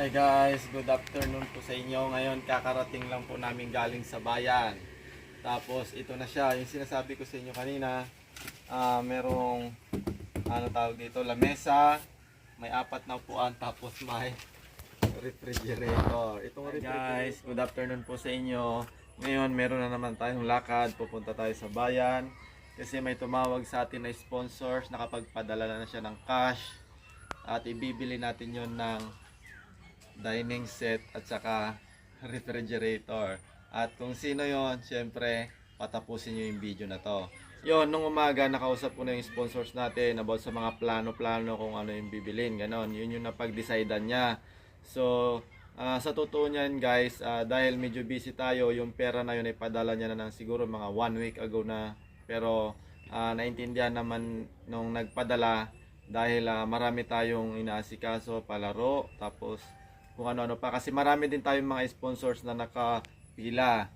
Hi guys, good afternoon po sa inyo. Ngayon kakarating lang po namin galing sa bayan. Tapos ito na siya, yung sinasabi ko sa inyo kanina, ah merong ano tawag dito, lamesa, may apat na upuan tapos may refrigerator. Itong refrigerator. guys, good afternoon po sa inyo. Ngayon meron na naman tayong lakad, pupunta tayo sa bayan. Kasi may tumawag sa atin na sponsors, nakapagpadala na siya ng cash. At ibibili natin yon ng dining set at saka refrigerator. At kung sino yon, syempre, patapusin nyo yung video na to. Yon, nung umaga, nakausap ko na yung sponsors natin about sa mga plano-plano kung ano yung bibilin. Ganon, yun yung napag-decidean niya. So, ah, sa totoo niyan guys, ah, dahil medyo busy tayo, yung pera na yun ay padala niya na ng siguro mga one week ago na. Pero, ah, naintindihan naman nung nagpadala dahil ah, marami tayong inaasikaso, palaro, tapos kung ano-ano pa. Kasi marami din tayong mga sponsors na nakapila.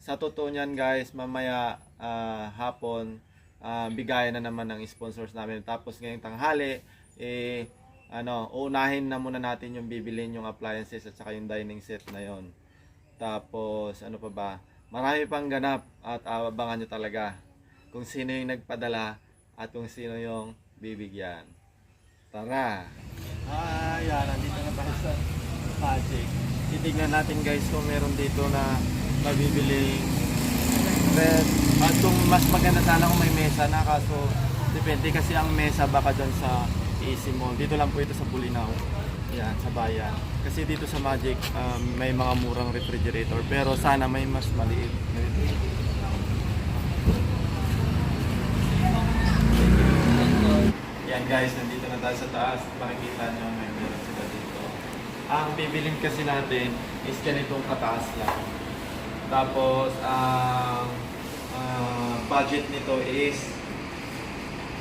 Sa totoo niyan guys, mamaya ah, hapon, ah, bigayan na naman ng sponsors namin. Tapos ngayong tanghali, eh, ano, unahin na muna natin yung bibilin yung appliances at saka yung dining set na yon. Tapos, ano pa ba? Marami pang ganap at abangan nyo talaga kung sino yung nagpadala at kung sino yung bibigyan. Tara! Hi! Yan, nandito na tayo sa Magic. Titignan natin guys kung meron dito na mabibiling red. At kung mas maganda sana kung may mesa na kaso depende kasi ang mesa baka dyan sa AC Mall. Dito lang po ito sa Bulinaw. Yan, sa bayan. Kasi dito sa Magic um, may mga murang refrigerator pero sana may mas maliit. Yan guys, nandito na tayo sa taas. Makikita nyo may. Ang bibilin kasi natin is ganitong kataas lang. Tapos, ang ah, budget nito is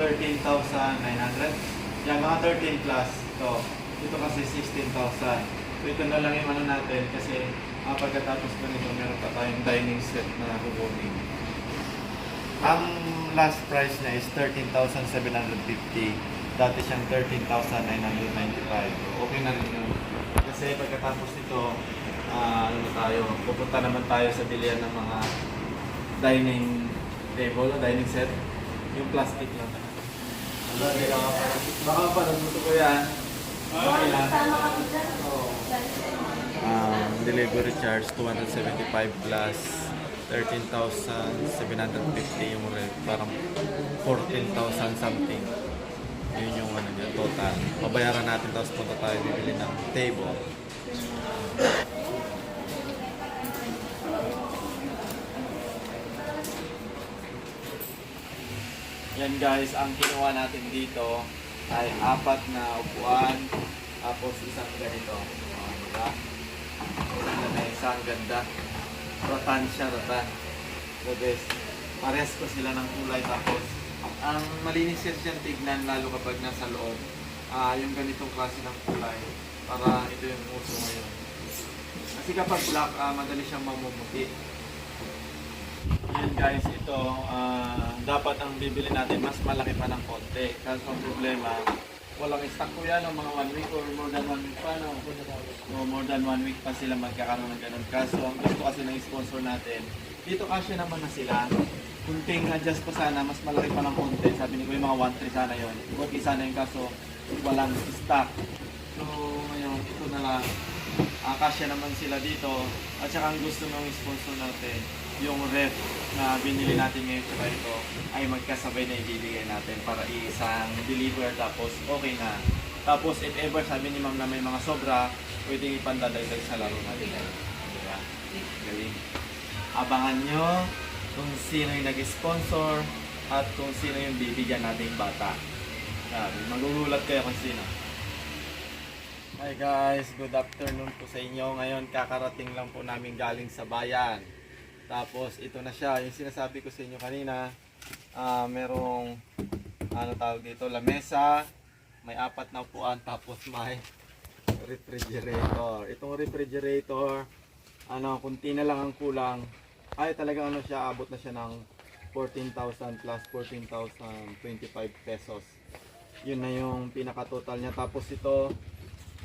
13,900. Yan, mga 13 plus. Ito. Ito kasi 16,000. So, ito na lang yung ano natin kasi ah, pagkatapos ko nito, meron pa tayong dining set na kukunin. Ang last price niya is 13,750. Dati siyang 13,995. Okay na rin yun. Kasi pagkatapos nito, ah, ano na tayo, pupunta naman tayo sa bilihan ng mga dining table, o dining set. Yung plastic lang. Ano, lang ako. Baka pa, nagbuto ko yan. Okay lang. Oo. Um, delivery charge 275 plus 13,750 yung rent. Parang 14,000 something. Yun yung ano niya, total. Babayaran natin tapos punta tayo bibili ng table. Yan guys, ang kinuha natin dito ay apat na upuan tapos isang ganito. Oh, diba? Isang isang ganda. Ratan siya, ratan. The best. Parehas ko sila ng kulay tapos ang malinis yan siyang tignan lalo kapag nasa loob. Ah, yung ganitong klase ng kulay para ito yung uso ngayon. Kasi kapag black, ah, madali siyang mamumuti. Yan guys, ito ah, dapat ang bibili natin mas malaki pa ng konti. Kaso ang problema, walang stock ko yan, o mga one week or more than one week pa. No? No, more than one week pa sila magkakaroon ng ganun. Kaso ang gusto kasi ng sponsor natin, dito kasi naman na sila. Kunting adjust pa sana, mas malaki pa ng konti. Sabi ni ko yung mga 1-3 sana yun. Okay sana yung kaso, walang stock. So ngayon, ito na lang. Akasya naman sila dito. At saka ang gusto ng sponsor natin, yung ref na binili natin ngayon sa ito ay magkasabay na ibibigay natin para isang deliver tapos okay na. Tapos if ever sabi ni ma'am na may mga sobra, pwedeng ipandadagdag sa laro natin. Diba? Galing. Abangan nyo kung sino yung nag-sponsor at kung sino yung bibigyan nating bata. Sabi, magugulat kayo kung sino. Hi guys, good afternoon po sa inyo. Ngayon kakarating lang po namin galing sa bayan. Tapos ito na siya, yung sinasabi ko sa inyo kanina, ah merong ano tawag dito, lamesa, may apat na upuan tapos may refrigerator. Itong refrigerator, ano, kunti na lang ang kulang. Ay talagang ano siya, abot na siya ng 14,000 plus 14,025 pesos. Yun na yung pinaka-total niya. Tapos ito,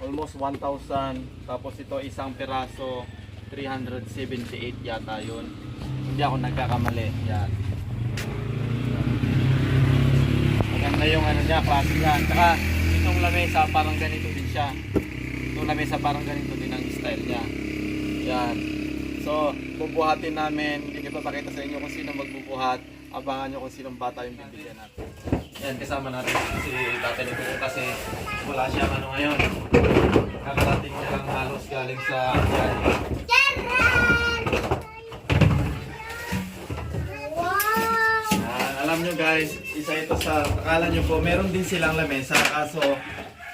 almost 1,000. Tapos ito isang piraso, 378 yata yun. Hindi ako nagkakamali. Yan. Maganda yung ano niya, klase niya. Tsaka itong lamesa parang ganito din siya. Itong lamesa parang ganito din ang style niya. Yan. So, bubuhatin namin. Hindi ko pakita sa inyo kung sino magbubuhat. Abangan nyo kung sinong bata yung bibigyan natin. Yan, kasama natin si Tatay Lito kasi wala siya ano ngayon. Kakarating niya lang halos galing sa yan. Yan, alam nyo guys, isa ito sa, akala nyo po, meron din silang lamesa. Kaso,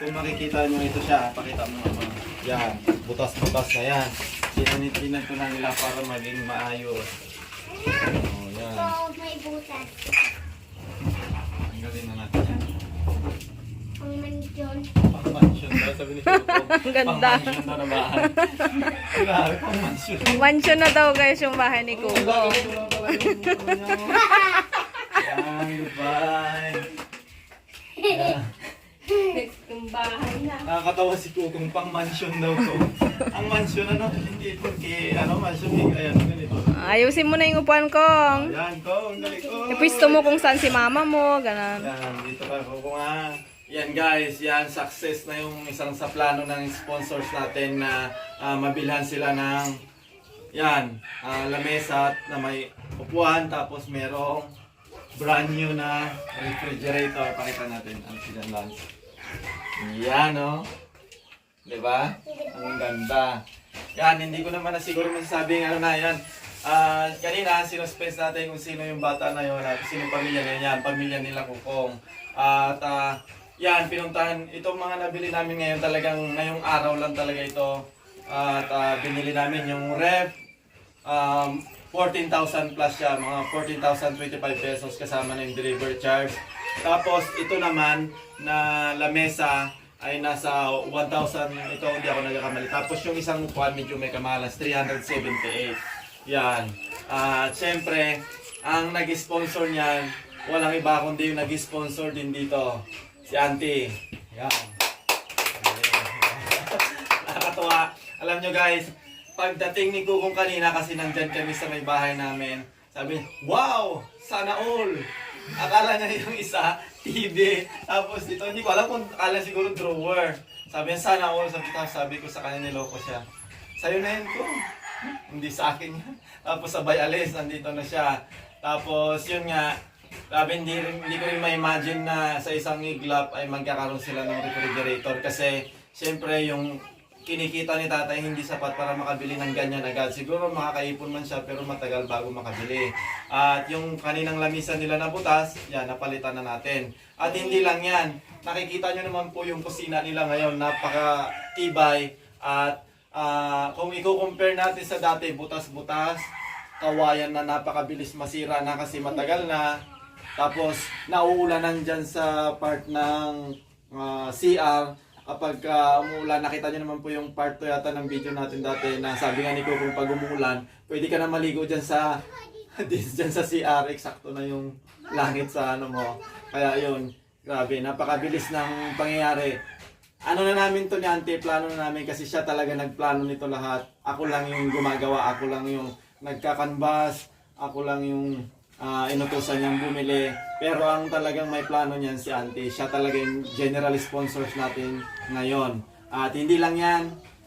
kung makikita nyo ito siya, pakita mo naman. Yan, butas-butas na yan. Sinanitinan ko na nila para maging maayos. Oh, yan. So, may butas. Tanggalin na natin yan. Ang mansion. Pang mansion daw, sabi ni Choco. Ang ganda. Pang mansion daw na bahay. Grabe, pang mansion. Mansion na daw guys yung bahay ni Oh, Kuko. lagi ko lang pala yung. Yan, goodbye. Yan. Yung bahay na. Nakakatawa si Kukong pang mansion daw to. Ang mansion ano, hindi ito kay ano, mansion kay ayan, ganito. Ayusin mo na yung upuan kong. Ayan, Kong, dali ko. Ipisto mo kung saan si mama mo, ganun. Yan, dito ka Kukong ha. Yan guys, yan success na yung isang sa plano ng sponsors natin na ah, mabilhan sila ng yan, ah, lamesa na may upuan tapos merong brand new na refrigerator. Pakita natin ang silang lunch. Yan oh. 'Di ba? Ang ganda. Yan, hindi ko naman na siguro masasabing ano na yan. Ah, kanina sinuspes natin kung sino yung bata na yun, at sino yung pamilya na yan, pamilya nila Kukong. At ah, yan, pinuntahan, itong mga nabili namin ngayon talagang ngayong araw lang talaga ito. At ah, binili namin yung ref, um, 14,000 plus siya, mga 14,025 pesos kasama na yung delivery charge. Tapos ito naman na lamesa ay nasa 1,000, ito hindi ako nagkakamali. Tapos yung isang upuan medyo may kamalas, 378. Yan. At syempre, ang nag-sponsor niyan, walang iba kundi yung nag-sponsor din dito. Si Auntie. Yan. Nakakatuwa. Alam nyo guys, pagdating ni Kukong kanina kasi nandyan kami sa may bahay namin, sabi wow! Sana all! Akala niya yung isa, TV. Tapos ito, hindi ko alam kung akala siguro drawer. Sabi niya, sana all. Sabi, tapos sabi ko sa kanya, niloko siya. Sa'yo na yun ko. Hindi sa akin. Tapos sabay alis, nandito na siya. Tapos yun nga, Grabe, hindi, hindi ko rin ma-imagine na sa isang iglap ay magkakaroon sila ng refrigerator kasi siyempre yung kinikita ni tatay hindi sapat para makabili ng ganyan agad. Siguro makakaipon man siya pero matagal bago makabili. At yung kaninang lamisan nila na butas, yan, napalitan na natin. At hindi lang yan, nakikita nyo naman po yung kusina nila ngayon, napaka tibay at ah, kung i-compare natin sa dati, butas-butas, kawayan na napakabilis masira na kasi matagal na. Tapos nauulanan dyan sa part ng ah, CR. Kapag uh, umuulan, nakita nyo naman po yung part to yata ng video natin dati na sabi nga ni Coco pag umuulan, pwede ka na maligo dyan sa dyan sa CR, eksakto na yung langit sa ano mo. Kaya yun, grabe, napakabilis ng pangyayari. Ano na namin to ni Ante, plano na namin kasi siya talaga nagplano nito lahat. Ako lang yung gumagawa, ako lang yung nagkakanbas, ako lang yung ah, inutusan niyang bumili. Pero ang talagang may plano niyan si Ante, siya talaga yung general sponsors natin ngayon. At hindi lang yan,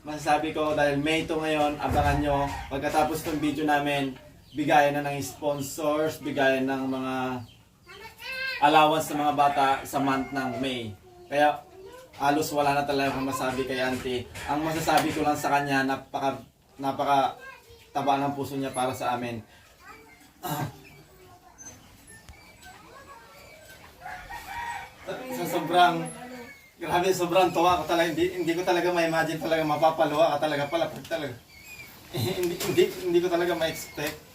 masasabi ko dahil May to ngayon, abangan nyo. Pagkatapos ng video namin, bigayan na ng sponsors, bigayan ng mga allowance ng mga bata sa month ng May. Kaya halos wala na talaga akong masabi kay Auntie. Ang masasabi ko lang sa kanya, napaka, napaka taba ng puso niya para sa amin. sa sobrang grabe sobrang tuwa ko talaga hindi, hindi ko talaga ma-imagine talaga mapapaluwa ka talaga pala pag talaga hindi, hindi, hindi ko talaga ma-expect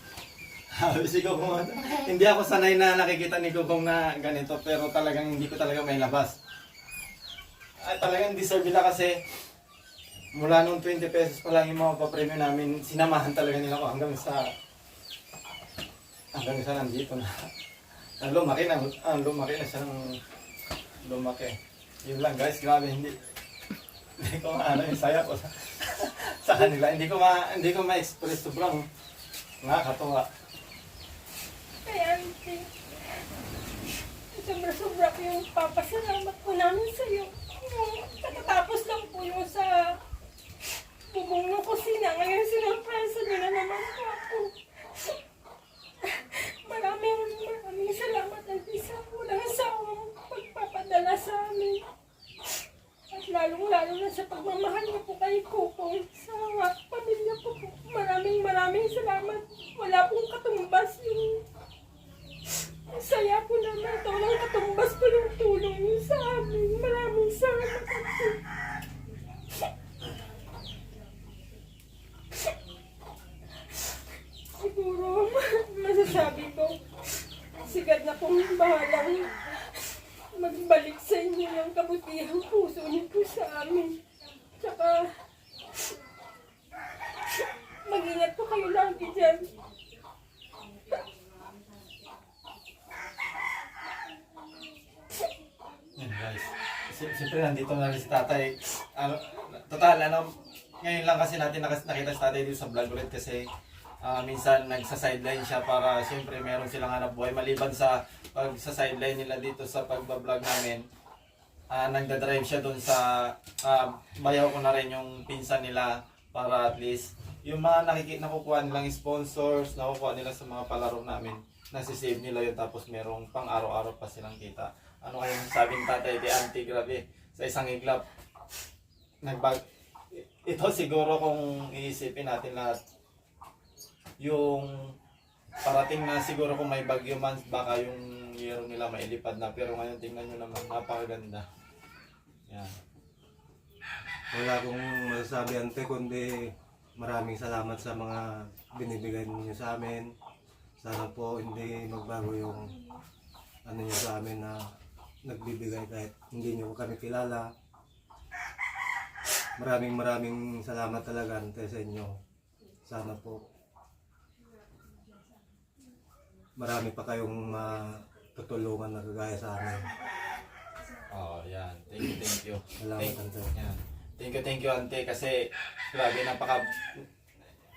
si Gugong, hindi ako sanay na nakikita ni Gugong na ganito pero talagang hindi ko talaga may labas. Ay, talagang deserve nila kasi mula nung 20 pesos pa lang yung mga papremyo namin, sinamahan talaga nila ako hanggang sa hanggang sa nandito na. Ang lumaki na, ang lumaki na siya ng lumaki. Yun lang guys, grabe hindi. hindi ko maano yung saya ko sa, sa kanila. Hindi ko ma hindi ko ma-express sobrang nakakatuwa. Kaya, auntie, sobra-sobra po yung papasalamat po namin sa iyo. Katatapos lang po yung sa bubong ng kusina. Ngayon, sinurpresa niyo na naman po ako. Maraming, maraming salamat at isa walang asawang pagpapadala sa amin. At lalong-lalo na sa pagmamahal niyo po kay Kukong sa pamilya po po. Maraming maraming salamat. Wala pong katumbas yung ang saya po naman ito. Walang katumbas po yung tulong niyo sa amin. Maraming salamat po. Siguro, masasabi ko, sigat na pong bahalang magbalik sa inyo yung kabutihang puso niyo po sa amin. Tsaka, mag-ingat po kayo lagi dyan. Yan guys. Si- Siyempre nandito na si tatay. Ano, total ano, ngayon lang kasi natin nakita si tatay dito sa vlog ulit kasi ah, minsan nagsa-sideline siya para siyempre meron silang hanap buhay. Maliban sa pag sa sideline nila dito sa pagbablog namin, ah nagda-drive siya doon sa ah, bayaw ko na rin yung pinsan nila para at least yung mga nakiki nakukuha nilang sponsors, nakukuha nila sa mga palaro namin, nasisave nila yun tapos merong pang araw-araw pa silang kita. Ano kayong sabing tatay di auntie grabe. Sa isang iglap nagbag ito siguro kung iisipin natin lahat yung parating na siguro kung may bagyo man baka yung year nila mailipad na. Pero ngayon tingnan nyo naman napakaganda. Yan. Wala akong masasabi ante kundi maraming salamat sa mga binibigay ninyo sa amin. Sana po hindi magbago yung ano niyo sa amin na nagbibigay kahit hindi niyo kami kilala. Maraming maraming salamat talaga ante sa inyo. Sana po marami pa kayong matutulungan na kagaya sa amin. oh yan thank you thank you Salamat Thank- ante. Yan. Thank you, thank you, ante. Kasi, grabe, napaka,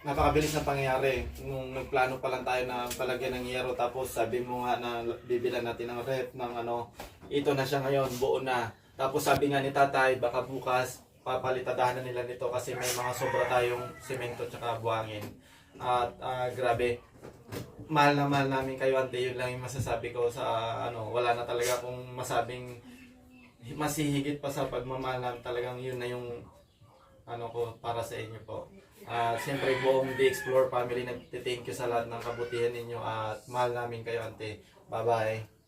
napakabilis na pangyayari. Nung nagplano pa lang tayo na palagyan ng yero, tapos sabi mo nga na bibilan natin ng rep, ng ano, ito na siya ngayon, buo na. Tapos sabi nga ni tatay, baka bukas, papalitadahan na nila nito kasi may mga sobra tayong semento tsaka buhangin. At ah, grabe, mahal na mahal namin kayo, ante. Yun lang yung masasabi ko sa, ano, wala na talaga akong masabing mas hihigit pa sa pagmamahal namin talagang yun na yung ano ko para sa inyo po. At siyempre buong The Explore family nagte-thank you sa lahat ng kabutihan ninyo at mahal namin kayo ante. Bye bye.